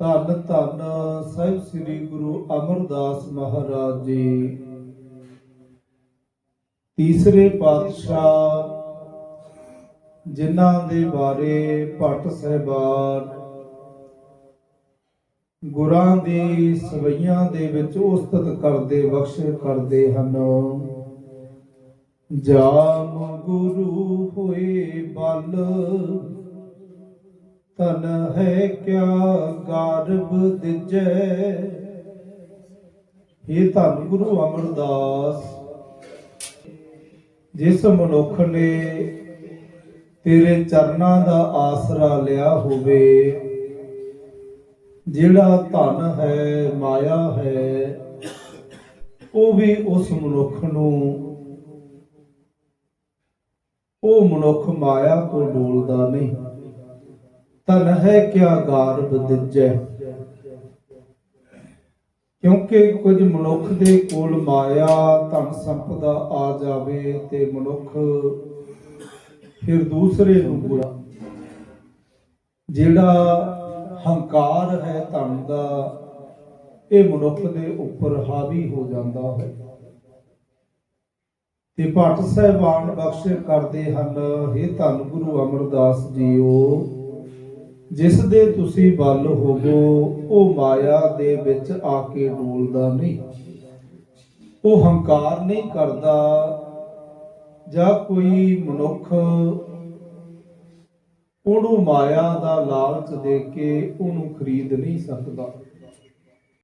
ਧੰਨ ਧੰਨ ਸਾਹਿਬ ਸ੍ਰੀ ਗੁਰੂ ਅਮਰਦਾਸ ਮਹਾਰਾਜ ਜੀ। ਤੀਸਰੇ ਪਾਤਸ਼ਾਹ, ਜਿਨ੍ਹਾਂ ਦੇ ਬਾਰੇ ਭੱਟ ਸਹਿਬਾਨ ਗੁਰਾਂ ਦੀ ਸਵਈਆਂ ਦੇ ਵਿੱਚ ਉਸਤਤ ਕਰਦੇ, ਬਖਸ਼ ਕਰਦੇ ਹਨ। ਜਾਮ ਗੁਰੂ ਹੋਏ ਬਲ ਤਨ ਹੈ ਕਿਆ ਗਾਰਬ ਦਿਜੈ? ਇਹ ਧੰਨ ਗੁਰੂ ਅਮਰਦਾਸ, ਜਿਸ ਮਨੁੱਖ ਨੇ ਤੇਰੇ ਚਰਨਾਂ ਦਾ ਆਸਰਾ ਲਿਆ ਹੋਵੇ, ਜਿਹੜਾ ਧਨ ਹੈ, ਮਾਇਆ ਹੈ, ਉਹ ਵੀ ਉਸ ਮਨੁੱਖ ਨੂੰ, ਉਹ ਮਨੁੱਖ ਮਾਇਆ ਤੋਂ ਡੋਲਦਾ ਨਹੀਂ। ਤਨ ਹੈ ਕਿਆ ਗਾਰਬ ਦਿੱਜੈ? ਕਿਉਂਕਿ ਕੁਝ ਮਨੁੱਖ ਦੇ ਕੋਲ ਮਾਇਆ ਧਨ ਸੰਪਦਾ ਆ ਜਾਵੇ ਤੇ ਮਨੁੱਖ ਫਿਰ ਦੂਸਰੇ ਨੂੰ ਬੁਰਾ ਜਿਹੜਾ ਹੰਕਾਰ ਹੈ ਧਨ ਦਾ, ਇਹ ਮਨੁੱਖ ਦੇ ਉੱਪਰ ਹਾਵੀ ਹੋ ਜਾਂਦਾ ਹੈ। ਤੇ ਭੱਟ ਸਹਿਬਾਨ ਬਖਸ਼ ਕਰਦੇ ਹਨ ਇਹ ਧੰਨ ਗੁਰੂ ਅਮਰਦਾਸ ਜੀਓ ਜਿਸ ਦੇ ਤੁਸੀਂ ਵੱਲ ਹੋਵੋ, ਉਹ ਮਾਇਆ ਦੇ ਵਿੱਚ ਆ ਕੇ ਡੋਲਦਾ ਨਹੀਂ। ਉਹ ਹੰਕਾਰ ਨਹੀਂ ਕਰਦਾ, ਜਾਂ ਕੋਈ ਮਨੁੱਖ ਉਹਨੂੰ ਮਾਇਆ ਦਾ ਲਾਲਚ ਦੇ ਕੇ ਉਹਨੂੰ ਖਰੀਦ ਨਹੀਂ ਸਕਦਾ।